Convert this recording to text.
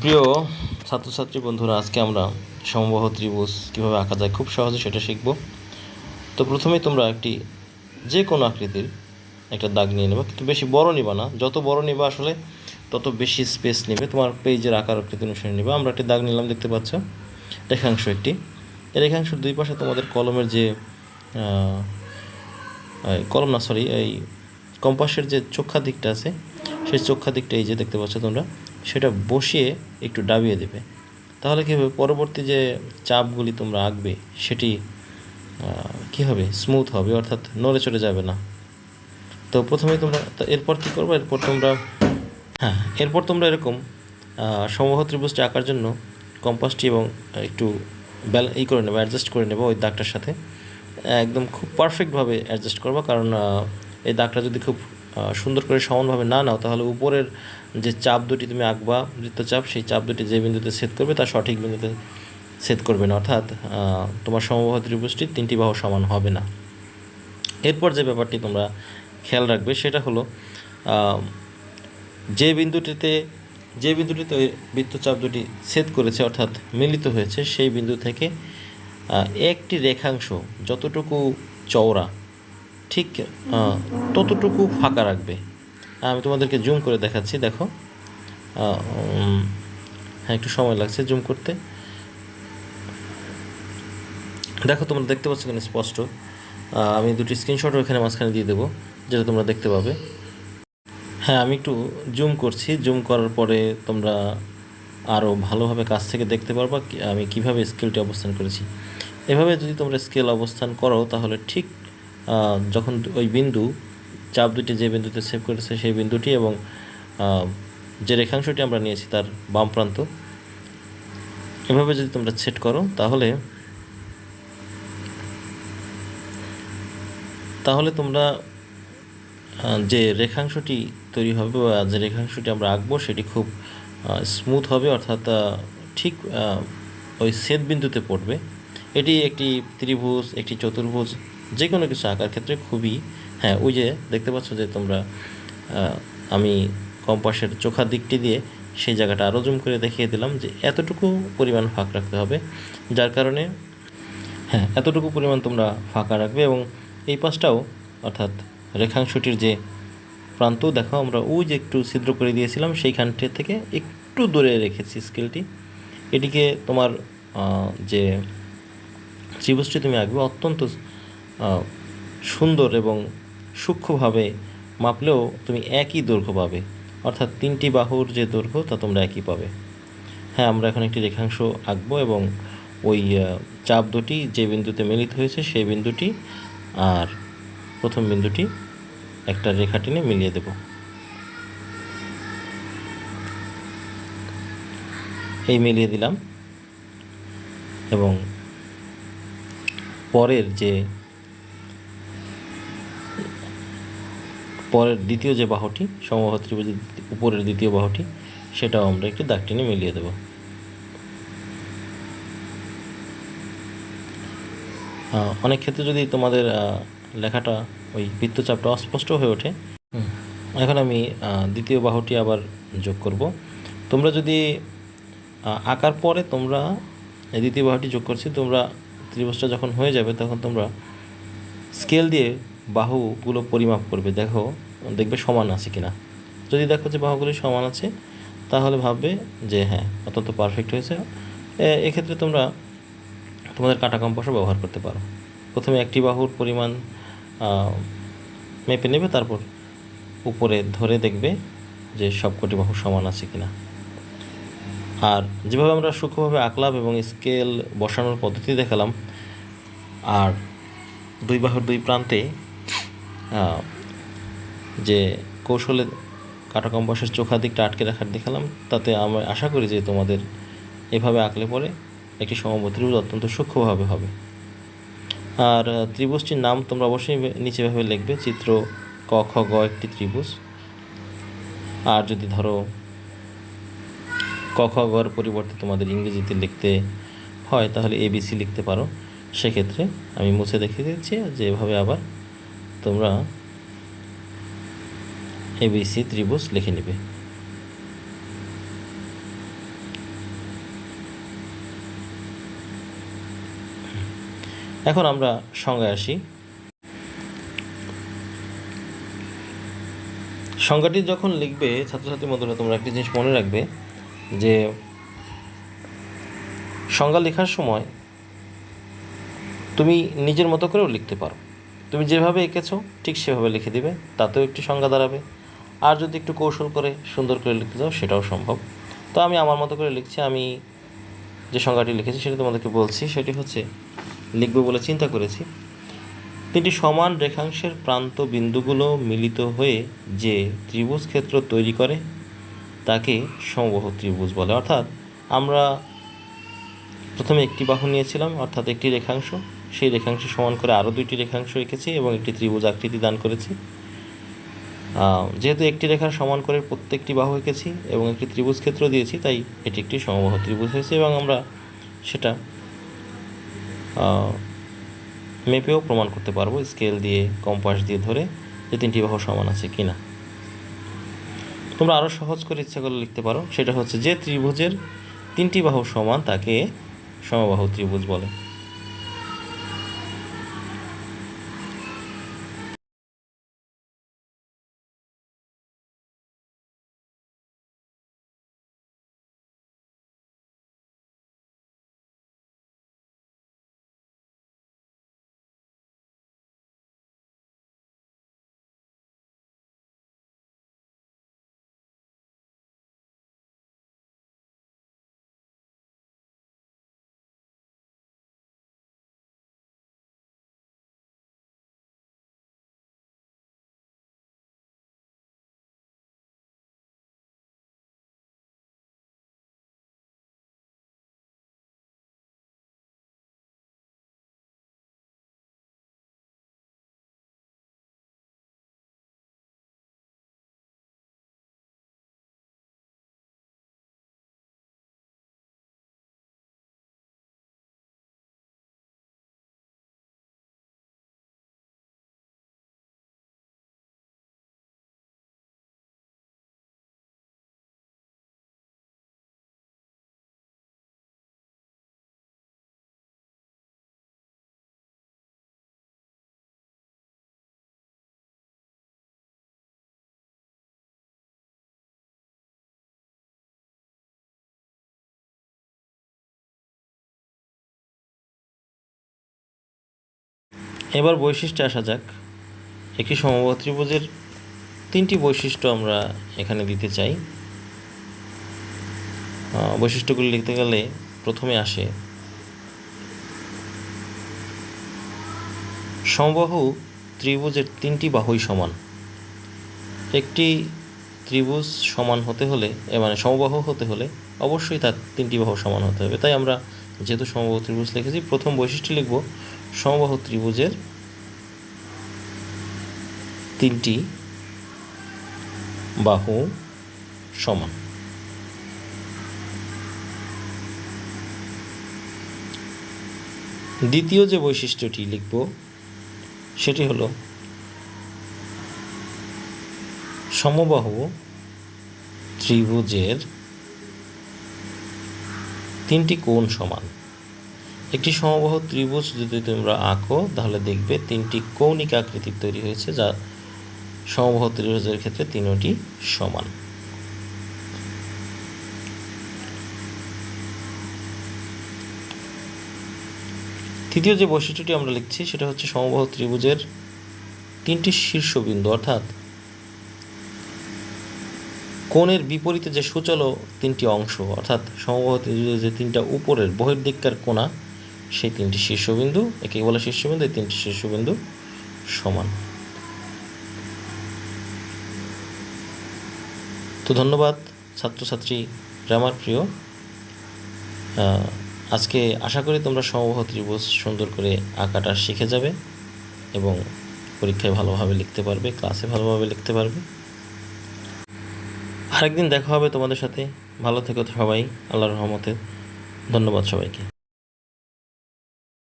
প্রিয় ছাত্রছাত্রী বন্ধুরা, আজকে আমরা সমবাহ ত্রিভুজ কীভাবে আঁকা যায় খুব সহজে সেটা শিখব। তো প্রথমেই তোমরা একটি যে কোনো আকৃতির একটা দাগ নিয়ে নেবে, কিন্তু বেশি বড় নিবা না। যত বড় নিবা আসলে, তত বেশি স্পেস নেবে। তোমার পেজের আকার আকৃতি অনুসারে নেবে। আমরা একটি দাগ নিলাম, দেখতে পাচ্ছ? রেখাংশ একটি। এই দুই পাশে তোমাদের কলমের যে কলম না সরি এই কম্পাসের যে চোখা দিকটা আছে, সেই চোখা দিকটা এই যে দেখতে পাচ্ছ তোমরা? সেটা বসিয়ে একটু ডাবিয়ে দেবে। তাহলে কী হবে? পরবর্তী যে চাপগুলি তোমরা আঁকবে, সেটি কী হবে? স্মুথ হবে, অর্থাৎ নড়ে চড়ে যাবে না। তো প্রথমে তোমরা এরপর কী করবে? এরপর তোমরা হ্যাঁ এরপর তোমরা এরকম সমবাহ ত্রিভুজটি আঁকার জন্য কম্পাসটি এবং একটু ব্যাল ই করে নেবে অ্যাডজাস্ট করে নেবে ওই দাগটার সাথে। একদম খুব পারফেক্টভাবে অ্যাডজাস্ট করব, কারণ এই দাগটা যদি খুব সুন্দর করে সমানভাবে না নাও, তাহলে উপরের যে চাপ দুটি তুমি আঁকবা, বৃত্তচাপ, সেই চাপ দুটি যে বিন্দুতে সেট করবে তার সঠিক বিন্দুতে সেট করবে না, অর্থাৎ তোমার সমবাহ ত্রিভুজটি তিনটি বাহু সমান হবে না। এরপর যে ব্যাপারটি তোমরা খেয়াল রাখবে, সেটা হলো যে বিন্দুটিতে যে বিন্দুটিতে বৃত্তচাপ দুটি ছেদ করেছে, অর্থাৎ মিলিত হয়েছে, সেই বিন্দু থেকে একটি রেখাংশ যতটুকু চওড়া ঠিক ততটুকু ফাঁকা রাখবে। আমি তোমাদেরকে জুম করে দেখাচ্ছি, দেখো। হ্যাঁ একটু সময় লাগছে জুম করতে। দেখো, তোমরা দেখতে পাচ্ছ এখানে স্পষ্ট। আমি দুটি স্ক্রিনশটও এখানে মাঝখানে দিয়ে দেবো, যেটা তোমরা দেখতে পাবে। হ্যাঁ আমি একটু জুম করছি। জুম করার পরে তোমরা আরও ভালোভাবে কাছ থেকে দেখতে পারবা আমি কীভাবে স্কেলটি অবস্থান করেছি। এভাবে যদি তোমরা স্কেল অবস্থান করো, তাহলে ঠিক যখন ওই বিন্দু, চাপ দুটি যে বিন্দুতে সেভ করেছে সেই বিন্দুটি এবং যে রেখাংশটি আমরা নিয়েছি তার বাম প্রান্ত। এভাবে যদি তোমরা সেট করো, তাহলে তাহলে তোমরা যে রেখাংশটি তৈরি হবে বা যে রেখাংশটি আমরা আঁকবো সেটি খুব স্মুথ হবে, অর্থাৎ ঠিক ওই সেদ বিন্দুতে পড়বে। এটি একটি ত্রিভুজ, একটি চতুর্ভুজ যে কোনো কিছু আঁকার ক্ষেত্রে খুবই হ্যাঁ ওই যে দেখতে পাচ্ছ যে তোমরা আমি কম্পাসের চোখার দিকটি দিয়ে সেই জায়গাটা আরও জুম করে দেখিয়ে দিলাম যে এতটুকু পরিমাণ ফাঁক রাখতে হবে, যার কারণে হ্যাঁ এতটুকু পরিমাণ তোমরা ফাঁকা রাখবে এবং এই পাশটাও, অর্থাৎ রেখাংশটির যে প্রান্ত, দেখো আমরা ওই যে একটু ছিদ্র করে দিয়েছিলাম, সেইখানটি থেকে একটু দূরে রেখেছি স্কেলটি। এটিকে তোমার যে ত্রিভুজটি তুমি আঁকবে অত্যন্ত সুন্দর এবং সূক্ষ্মভাবে মাপলেও তুমি একই দৈর্ঘ্য পাবে। অর্থাৎ তিনটি বাহুর যে দৈর্ঘ্য, তা তোমরা একই পাবে। হ্যাঁ আমরা এখন একটি রেখাংশ আঁকবো এবং ওই চাপ দুটি যে বিন্দুতে মিলিত হয়েছে সেই বিন্দুটি আর প্রথম বিন্দুটি একটা রেখা টেনে মিলিয়ে দেব। এই মিলিয়ে দিলাম এবং পরের যে পরের দ্বিতীয় যে বাহুটি সমবাহ ত্রিভুজের উপরের দ্বিতীয় বাহুটি সেটাও আমরা একটু দাগ টেনে মিলিয়ে দেবো। অনেক ক্ষেত্রে যদি তোমাদের লেখাটা ওই বৃত্তচাপটা অস্পষ্ট হয়ে ওঠে এখন আমি দ্বিতীয় বাহুটি আবার যোগ করব। তোমরা যদি আঁকার পরে তোমরা দ্বিতীয় বাহুটি যোগ করছি তোমরা ত্রিভুজটা যখন হয়ে যাবে তখন তোমরা স্কেল দিয়ে বাহুগুলো পরিমাপ করবে, দেখো, দেখবে সমান আছে কিনা। যদি দেখো যে বাহুগুলি সমান আছে, তাহলে ভাববে যে হ্যাঁ অত্যন্ত পারফেক্ট হয়েছে। এক্ষেত্রে তোমরা তোমাদের কাটা কম্পাসও ব্যবহার করতে পারো। প্রথমে একটি বাহুর পরিমাণ মেপে নেবে, তারপর উপরে ধরে দেখবে যে সবকটি বাহু সমান আছে কিনা। আর যেভাবে আমরা সূক্ষ্মভাবে আঁকলাম এবং স্কেল বসানোর পদ্ধতি দেখালাম, আর দুই বাহুর দুই প্রান্তে যে কৌশলে কাটা কম্পাসের চোখা দিকটা আটকে রাখার দেখালাম, তাতে আমরা আশা করি যে তোমাদের এভাবে আঁকলে পরে একটি সমবাহু ত্রিভুজ অত্যন্ত সূক্ষ্মভাবে হবে। আর ত্রিভুজটির নাম তোমরা অবশ্যই নিচেভাবে লিখবে, চিত্র ক, খ, গ একটি ত্রিভুজ। আর যদি ধরো ক, খ গর পরিবর্তে তোমাদের ইংরেজিতে লিখতে হয়, তাহলে এবিসি লিখতে পারো। সেক্ষেত্রে আমি মুছে দেখিয়ে দিচ্ছি যে এভাবে আবার তোমরা এবিসি ত্রিভুজ লিখে নেবে। এখন আমরা সঙ্গে আসি। সংজ্ঞাটি যখন লিখবে, ছাত্রছাত্রী মধ্যে তোমরা একটি জিনিস মনে রাখবে যে সংজ্ঞা লেখার সময় তুমি নিজের মতো করেও লিখতে পারো। তুমি যেভাবে এঁকেছো, ঠিক সেভাবে লিখে দিবে, তাতেও একটি সংজ্ঞা দাঁড়াবে। আর যদি একটু কৌশল করে সুন্দর করে লিখতে চাও, সেটাও সম্ভব। তো আমি আমার মতো করে লিখছি, আমি যে সংজ্ঞাটি লিখেছি সেটা তোমাদেরকে বলছি, সেটি হচ্ছে, লিখব বলে চিন্তা করেছি। তিনটি সমান রেখাংশের প্রান্ত বিন্দুগুলো মিলিত হয়ে যে ত্রিভুজ ক্ষেত্র তৈরি করে, তাকে সমবাহু ত্রিভুজ বলে। অর্থাৎ আমরা প্রথমে একটি বাহু নিয়েছিলাম, অর্থাৎ একটি রেখাংশ। সেই রেখাংশ সমান করে আরও দুইটি রেখাংশ রেখেছি এবং একটি ত্রিভুজ আকৃতি দান করেছি। যেহেতু একটি রেখার সমান করে প্রত্যেকটি বাহু এঁকেছি এবং একটি ত্রিভুজ ক্ষেত্র দিয়েছি, তাই এটি একটি সমবাহু ত্রিভুজ হয়েছে এবং আমরা সেটা মেপেও প্রমাণ করতে পারব স্কেল দিয়ে, কম্পাস দিয়ে ধরে যে তিনটি বাহু সমান আছে কি না তোমরা আরও সহজ করে ইচ্ছা করলে লিখতে পারো। সেটা হচ্ছে যে ত্রিভুজের তিনটি বাহু সমান তাকে সমবাহু ত্রিভুজ বলে। এবার বৈশিষ্ট্যে আসা যাক। একটি সমবাহু ত্রিভুজের তিনটি বৈশিষ্ট্য আমরা এখানে দিতে চাই। বৈশিষ্ট্যগুলি লিখতে গেলে প্রথমে আসে, সমবাহু ত্রিভুজের তিনটি বাহুই সমান। একটি ত্রিভুজ সমান হতে হলে মানে সমবাহু হতে হলে অবশ্যই তার তিনটি বাহু সমান হতে হবে। তাই আমরা যেহেতু সমবাহু ত্রিভুজ লিখেছি, প্রথম বৈশিষ্ট্য লিখব সমবাহু ত্রিভুজের তিনটি বাহু সমান। দ্বিতীয় যে বৈশিষ্ট্যটি লিখব, সেটি হলো সমবাহু ত্রিভুজের তিনটি কোণ সমান। একটি সমবাহু ত্রিভুজ যদি তোমরা আঁকো, তাহলে দেখবে তিনটি কৌণিক আকৃতির তৈরি হয়েছে, যা সমবাহু ত্রিভুজের ক্ষেত্রে তিনটি সমান। তৃতীয় যে বৈশিষ্ট্যটি আমরা লিখছি, সেটা হচ্ছে সমবাহু ত্রিভুজের তিনটি শীর্ষবিন্দু, অর্থাৎ কোণের বিপরীতে যে সুচল তিনটি অংশ, অর্থাৎ সমবাহু ত্রিভুজের যে তিনটা উপরের বহির্দিককার কোণা সেই তিনটি শীর্ষবিন্দু, একে বলে শীর্ষবিন্দু, এই তিনটি শীর্ষবিন্দু সমান। তো ধন্যবাদ ছাত্রছাত্রী আমার প্রিয়। আজকে আশা করি তোমরা সমবাহু ত্রিভুজ সুন্দর করে আঁকাটা শিখে যাবে এবং পরীক্ষায় ভালোভাবে লিখতে পারবে, ক্লাসে ভালোভাবে লিখতে পারবে। আরেকদিন দেখা হবে তোমাদের সাথে। ভালো থেকো সবাই, আল্লাহর রহমতে। ধন্যবাদ সবাইকে।